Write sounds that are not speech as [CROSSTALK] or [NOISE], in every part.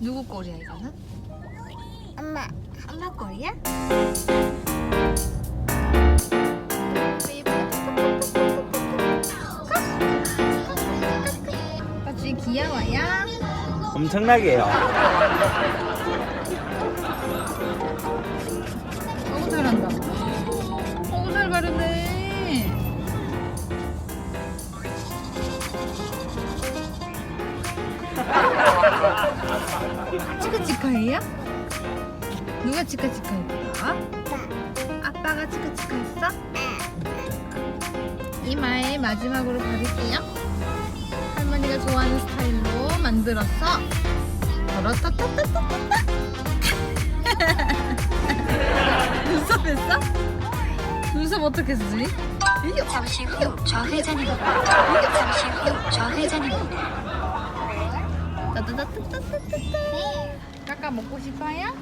누구 꼬리야 이거는? 엄마. 엄마 꼬리야? 아주 귀여워요. 엄청나게요. 치카 치카해요? 누가 치카 치카했어? 아빠가 치카 치카했어? 이마에 마지막으로 바를게요. 할머니가 좋아하는 스타일로 만들었어. 더러따따따따따. 눈썹 했어? 눈썹 어떻게 쓰지? 잠시 후 좌회전입니다. 잠시 후 좌회전입니다. 따따따따따따따. 까까 먹고 싶어요?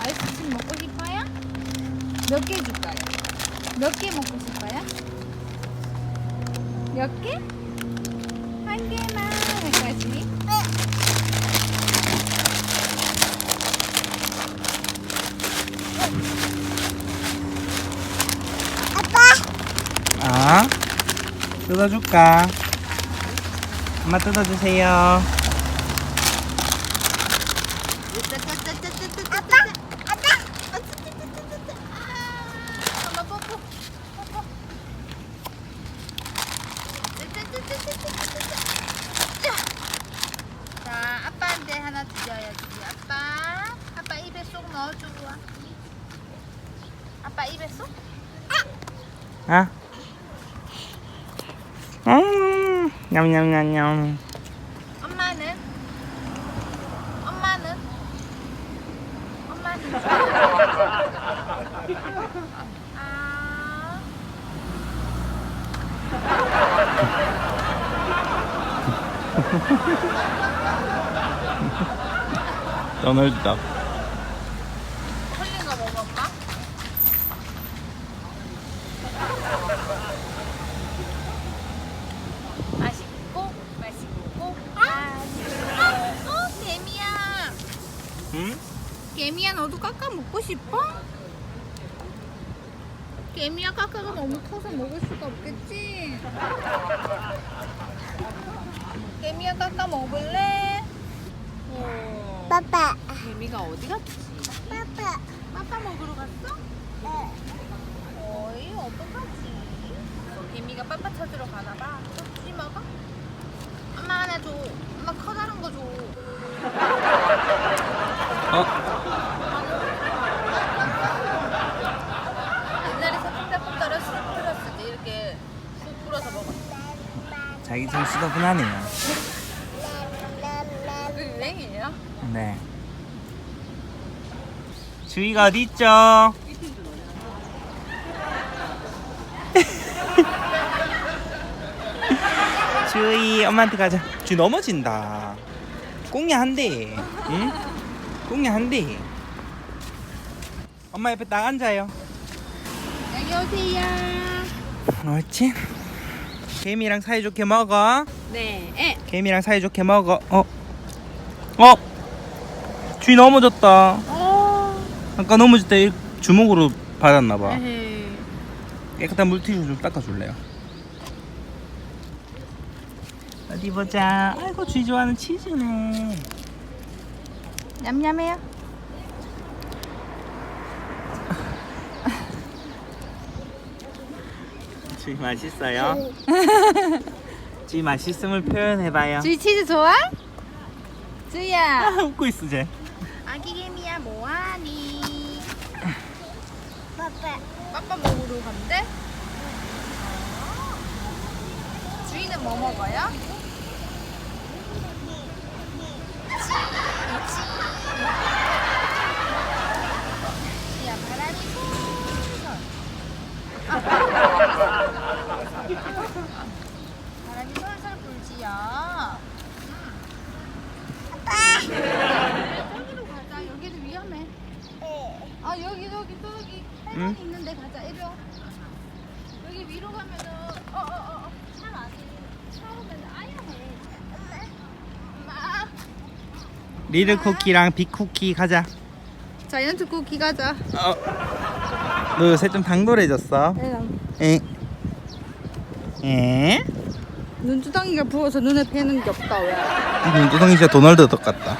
아이스크림 먹고 싶어요? 몇 개 줄까요? 몇 개 먹고 싶어요? 몇 개? 한 개만 할까지? 아, 뜯어줄까? 엄마 뜯어주세요. 아빠! 아빠! 엄마 뽀뽀 뽀뽀 자 아빠한테 하나 드려야지 아빠 아빠 입에 쏙 넣어주고 와 아빠 입에 쏙? 아. 음, 냠냠냠냠. 엄마는? 엄마는? 엄마는? 아 도널드. 털린 거 먹을까? 맛있고 맛있고 맛있고 어 개미야 응? 개미야 너도 까까 먹고 싶어? 개미야 까까가 너무 커서 먹을 수가 없겠지? 개미야 까까 먹을래? 어, 빠빠. 개미가 어디 갔지? 빠빠. 빠빠 먹으러 갔어? 어이 어떡하지? 개미가 빠빠 찾으러 가나봐 지 먹어? 엄마 하나 줘 엄마 커다란 거 줘 어? 옛날에 사탕 떨었을 들었을 때 이렇게 쑥 불어서 먹었어 자기 좀 수다분하네요. 그 유행이에요? 네. 주희가 어디 있죠? [LAUGHS] 주희 엄마한테 가자. 주희 넘어진다. 꽁이 한 대. 응? 꽁이 한 대. 엄마 옆에 딱 앉아요. 여기 오세요 옳지? 개미랑 사이좋게 먹어. 네 에. 개미랑 사이좋게 먹어. 어? 어? 주희 넘어졌다. 어. 아까 넘어질 때 이- 주먹으로 받았나 봐. 에헤이. 깨끗한 물티슈 좀 닦아줄래요? 어디 보자. 아이고 주희 좋아하는 치즈네. 냠냠해요 주희 맛있어요? [LAUGHS] 주희 맛있음을 표현해봐요. 주희 치즈 좋아? 주희야 웃고 있어 쟤. 아기 개미야 뭐하니 [LAUGHS] 빠빠. 빠빠 먹으러 간대? 주희는 뭐 먹어요? 바람이 솔솔 [LAUGHS] 바람이 솔솔 불지요 저기로 가자 여기도 위험해 아 여기 여기 또 여기 할머니 응? 있는데 가자 이리 와 여기 위로 가면은 어어어 차 안에 차 오면 아야 해 엄마 리를 쿠키랑 빅 쿠키 가자. 자이언트 쿠키 가자. 어. 너 요새 좀 당돌해졌어. 에. 에? 눈두덩이가 부어서 눈에 뵈는 게 없다 왜? 이 눈두덩이 진짜 도널드 덕 같다.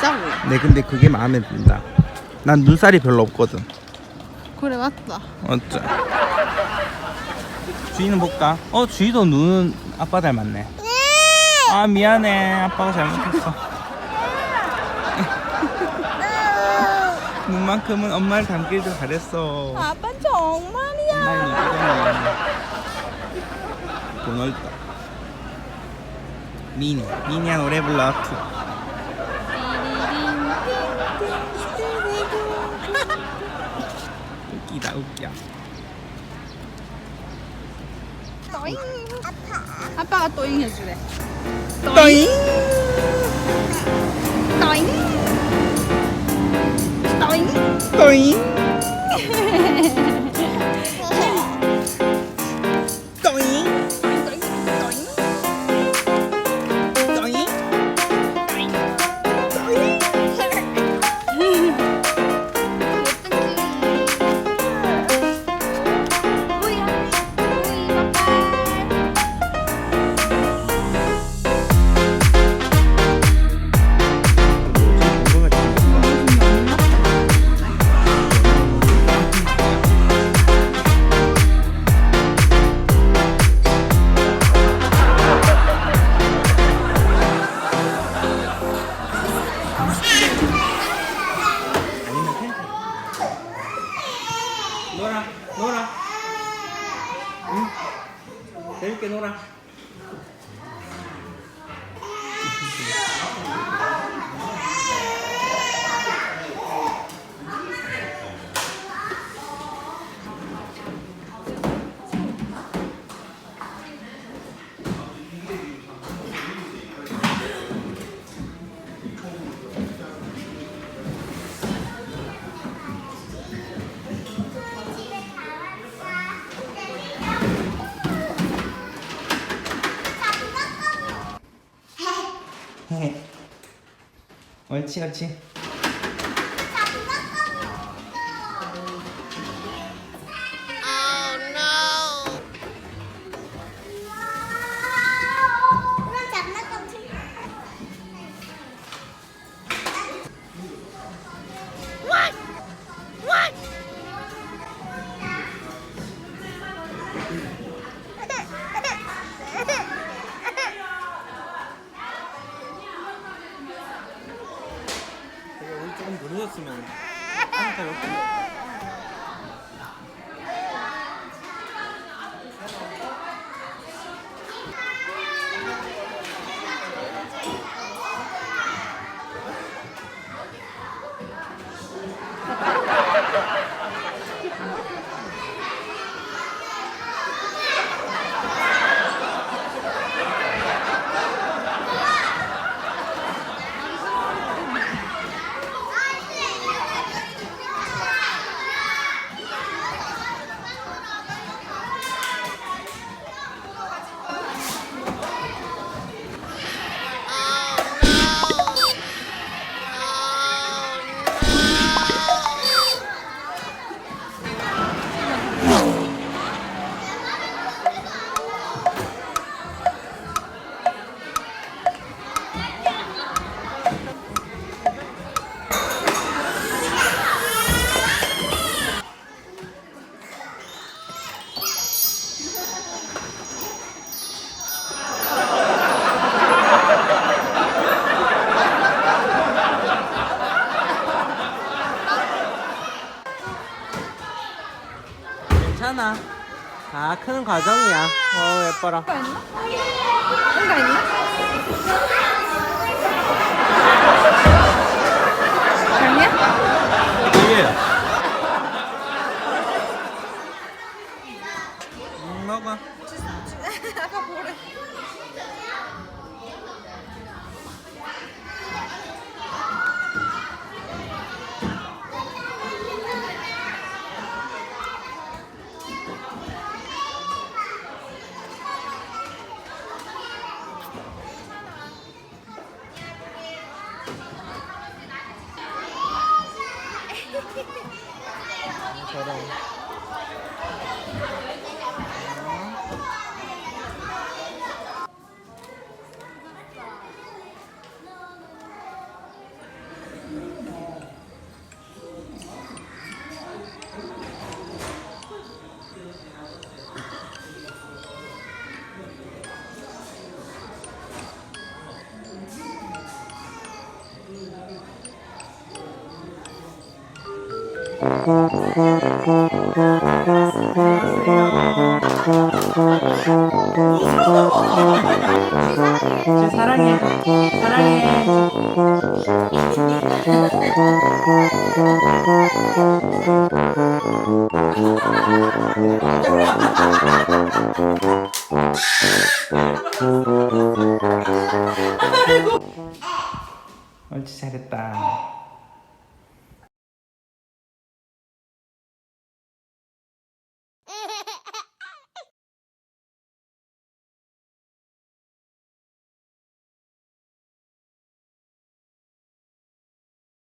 싸고. 네, 근데 그게 마음에 든다. 난 눈살이 별로 없거든. 그래 맞다. 어쩌. 주희는 볼까? 어, 주희도 눈은 아빠 닮았네. 아, 미안해. 아빠가 잘못했어. 눈만큼은 엄마를 닮기도 잘했어. 아빠 정말이야. 도널드. 미니. 미니야 노래 불러. 투. 웃기다, 웃겨. 또잉. 아빠가 또잉 해주래. 또잉. 옳지 옳지 과정이야 어 예뻐라 뭔가 있나? 아니야? 저 사랑해. 사랑해. 옳지 잘했다.